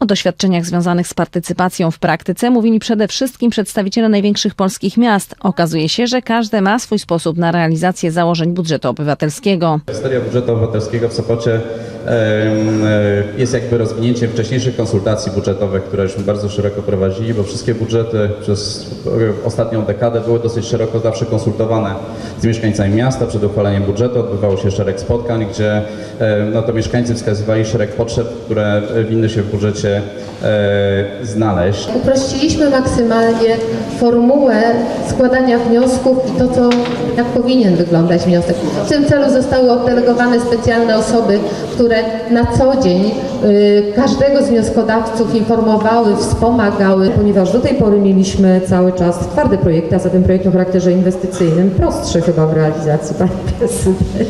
O doświadczeniach związanych z partycypacją w praktyce mówili przede wszystkim przedstawiciele największych polskich miast. Okazuje się, że każde ma swój sposób na realizację założeń budżetu obywatelskiego. Historia budżetu obywatelskiego w Sopocie jest jakby rozwinięciem wcześniejszych konsultacji budżetowych, które żeśmy bardzo szeroko prowadzili, bo wszystkie budżety przez e, ostatnią dekadę były dosyć szeroko zawsze konsultowane z mieszkańcami miasta. Przed uchwaleniem budżetu odbywało się szereg spotkań, gdzie e, no to mieszkańcy wskazywali szereg potrzeb, które winny się w budżecie e, znaleźć. Uprościliśmy maksymalnie formułę składania wniosków i to, co, jak powinien wyglądać wniosek. W tym celu zostały oddelegowane specjalne osoby, które na co dzień y, każdego z wnioskodawców informowały, wspomagały. Ponieważ do tej pory mieliśmy cały czas twarde projekty, a zatem projekty o charakterze inwestycyjnym, prostsze chyba w realizacji, Pani Prezydent.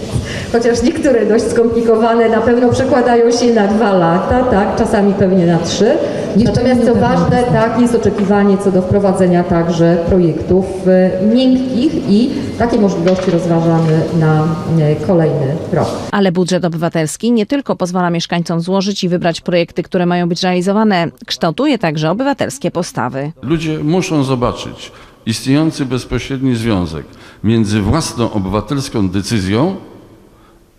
Chociaż niektóre dość skomplikowane na pewno przekładają się na dwa lata, tak, czasami pewnie na trzy. Natomiast co ważne, tak, jest oczekiwanie co do wprowadzenia także projektów e, miękkich i takie możliwości rozważamy na e, kolejny rok. Ale budżet obywatelski nie tylko pozwala mieszkańcom złożyć i wybrać projekty, które mają być realizowane, kształtuje także obywatelskie postawy. Ludzie muszą zobaczyć istniejący bezpośredni związek między własną obywatelską decyzją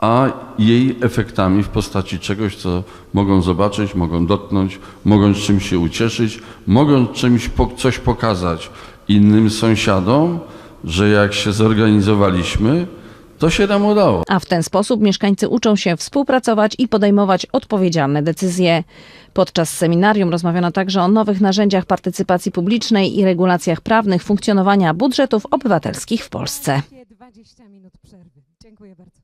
a jej efektami w postaci czegoś, co mogą zobaczyć, mogą dotknąć, mogą z czymś się ucieszyć, mogą czymś po, coś pokazać innym sąsiadom, że jak się zorganizowaliśmy, to się nam udało. A w ten sposób mieszkańcy uczą się współpracować i podejmować odpowiedzialne decyzje. Podczas seminarium rozmawiano także o nowych narzędziach partycypacji publicznej i regulacjach prawnych funkcjonowania budżetów obywatelskich w Polsce. 20 minut przerwy. Dziękuję bardzo.